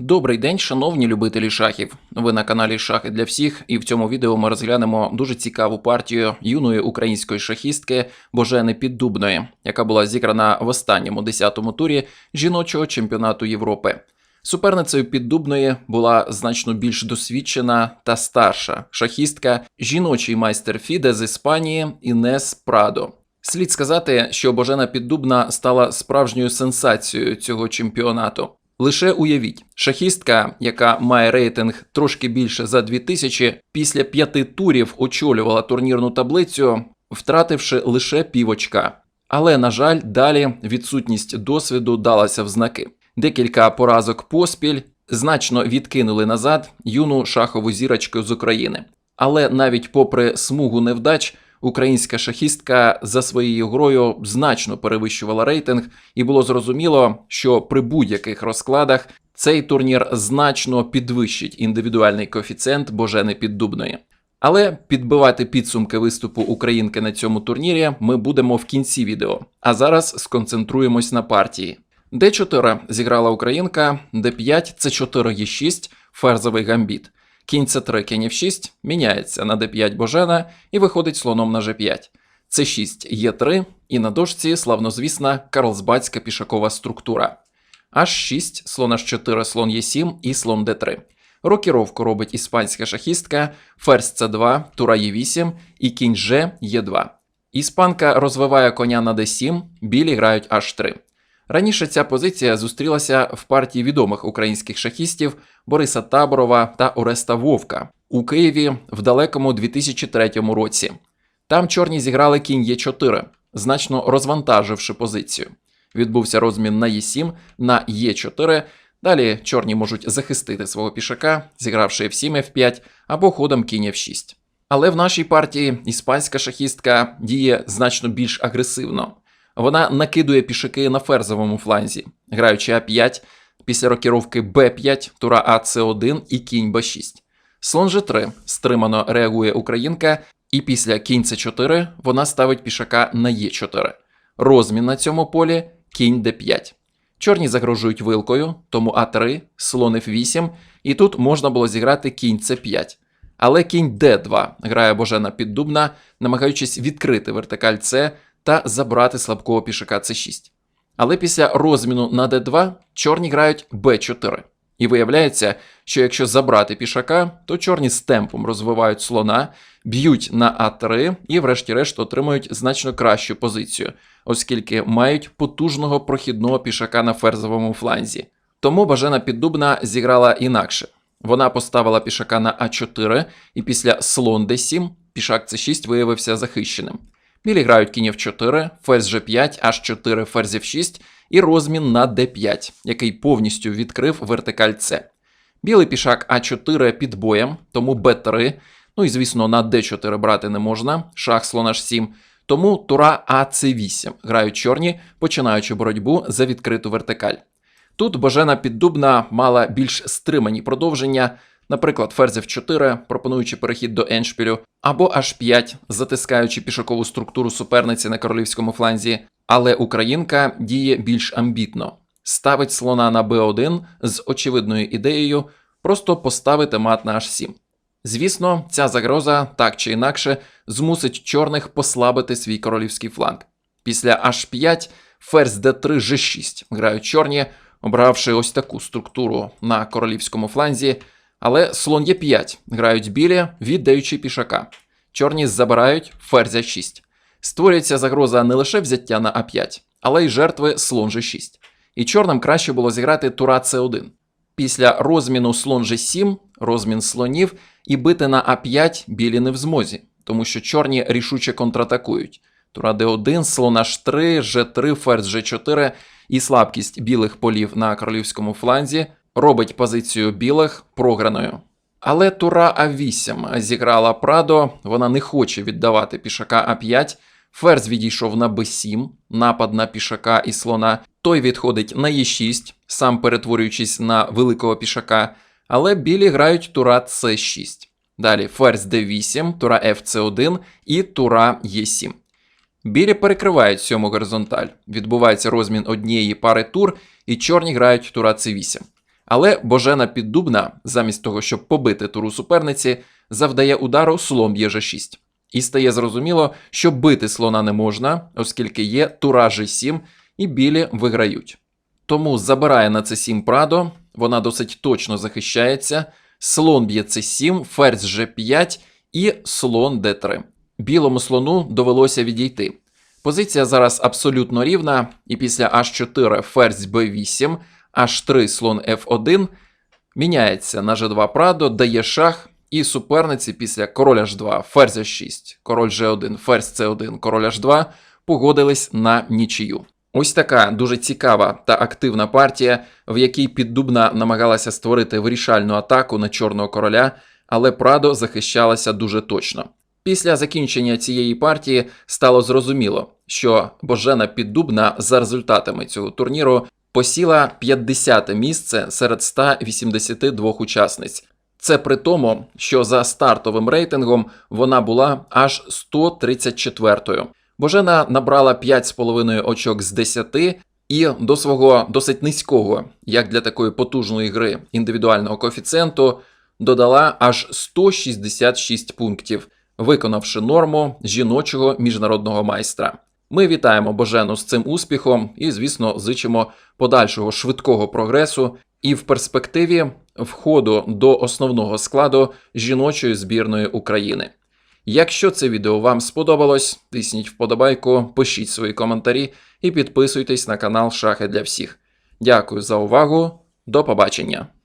Добрий день, шановні любителі шахів. Ви на каналі Шахи для всіх, і в цьому відео ми розглянемо дуже цікаву партію юної української шахістки Божени Піддубної, яка була зіграна в останньому 10-му турі жіночого чемпіонату Європи. Суперницею Піддубної була значно більш досвідчена та старша шахістка, жіночий майстер Фіде з Іспанії Інес Прадо. Слід сказати, що Божена Піддубна стала справжньою сенсацією цього чемпіонату. Лише уявіть, шахістка, яка має рейтинг трошки більше за 2000, після п'яти турів очолювала турнірну таблицю, втративши лише півочка. Але, на жаль, далі відсутність досвіду далася в знаки. Декілька поразок поспіль значно відкинули назад юну шахову зірочку з України. Але навіть попри смугу невдач, українська шахістка за своєю грою значно перевищувала рейтинг, і було зрозуміло, що при будь-яких розкладах цей турнір значно підвищить індивідуальний коефіцієнт Божени Піддубної. Але підбивати підсумки виступу українки на цьому турнірі ми будемо в кінці відео. А зараз сконцентруємось на партії. Д4 зіграла українка, Д5 С4 Е6, ферзовий гамбіт. Кінь С3, кінь F6 міняється на d5 Божена і виходить слоном на G5. С6 Е3 і на дошці славнозвісна карлсбадська пішакова структура. H6, слон H4, слон Е7 і слон Д3. Рокіровку робить іспанська шахістка, ферзь С2, тура Е8 і кінь Ж Е2. Іспанка розвиває коня на d7, білі грають H3. Раніше ця позиція зустрілася в партії відомих українських шахістів Бориса Таборова та Ореста Вовка у Києві в далекому 2003 році. Там чорні зіграли кінь Е4, значно розвантаживши позицію. Відбувся розмін на Е7 на Е4. Далі чорні можуть захистити свого пішака, зігравши F7, F5 або ходом кінь F6. Але в нашій партії іспанська шахістка діє значно більш агресивно. Вона накидує пішаки на ферзовому фланзі, граючи А5, після рокіровки Б5, тура АЦ1 і кінь Б6. Слон Ж3 стримано реагує українка, і після кінь С4 вона ставить пішака на Е4. Розмін на цьому полі кінь Д5. Чорні загрожують вилкою, тому А3, слон F8, і тут можна було зіграти кінь С5. Але кінь Д2 грає Божена Піддубна, намагаючись відкрити вертикаль С та забрати слабкого пішака С6. Але після розміну на d2 чорні грають b4. І виявляється, що якщо забрати пішака, то чорні з темпом розвивають слона, б'ють на А3 і, врешті-решт, отримують значно кращу позицію, оскільки мають потужного прохідного пішака на ферзовому фланзі. Тому Бажена Піддубна зіграла інакше. Вона поставила пішака на А4, і після слон d7 пішак С6 виявився захищеним. Білі грають кінь F4, ферзь G5, H4, ферзь F6 і розмін на D5, який повністю відкрив вертикаль С. Білий пішак А4 під боєм, тому Б3. Ну і звісно, на D4 брати не можна, шах слон H7. Тому тура АЦ8 грають чорні, починаючи боротьбу за відкриту вертикаль. Тут Божена Піддубна мала більш стримані продовження, наприклад, ферзь F4, пропонуючи перехід до еншпілю, або H5, затискаючи пішакову структуру суперниці на королівському фланзі, але українка діє більш амбітно, ставить слона на b1 з очевидною ідеєю просто поставити мат на H7. Звісно, ця загроза так чи інакше змусить чорних послабити свій королівський фланг. Після H5 ферзь d3 G6 грають чорні, обравши ось таку структуру на королівському фланзі. Але слон Е5 грають білі, віддаючи пішака. Чорні забирають ферзя 6. Створюється загроза не лише взяття на А5, але й жертви слон G6. І чорним краще було зіграти тура С1. Після розміну слон G7, розмін слонів, і бити на А5 білі не в змозі, тому що чорні рішуче контратакують. Тура Д1, слон H3, G3, ферзь G4 і слабкість білих полів на королівському фланзі робить позицію білих програною. Але тура А8 зіграла Прадо, вона не хоче віддавати пішака А5. Ферзь відійшов на Б7, напад на пішака і слона. Той відходить на Е6, сам перетворюючись на великого пішака. Але білі грають тура С6. Далі ферзь Д8, тура ФЦ1 і тура Е7. Білі перекривають сьому горизонталь. Відбувається розмін однієї пари тур, і чорні грають тура С8. Але Божена Піддубна, замість того, щоб побити туру суперниці, завдає удару слон б'є G6. І стає зрозуміло, що бити слона не можна, оскільки є тура G7 і білі виграють. Тому забирає на c7 Прадо, вона досить точно захищається, слон б'є c7, ферзь G5 і слон d3. Білому слону довелося відійти. Позиція зараз абсолютно рівна, і після h4 ферзь b8, h3 слон f1 міняється на g2 Прадо, дає шах, і суперниці після король h2, ферзь h6, король g1, ферзь c1, король h2 погодились на нічию. Ось така дуже цікава та активна партія, в якій піддубна намагалася створити вирішальну атаку на чорного короля, але Прадо захищалася дуже точно. Після закінчення цієї партії стало зрозуміло, що Божена Піддубна за результатами цього турніру посіла 50 місце серед 182 учасниць. Це при тому, що за стартовим рейтингом вона була аж 134-ю. Божена набрала 5,5 очок з 10 і до свого досить низького, як для такої потужної гри індивідуального коефіцієнту, додала аж 166 пунктів, виконавши норму жіночого міжнародного майстра. Ми вітаємо Божену з цим успіхом і, звісно, зичимо подальшого швидкого прогресу і в перспективі входу до основного складу жіночої збірної України. Якщо це відео вам сподобалось, тисніть вподобайку, пишіть свої коментарі і підписуйтесь на канал Шахи для всіх. Дякую за увагу. До побачення!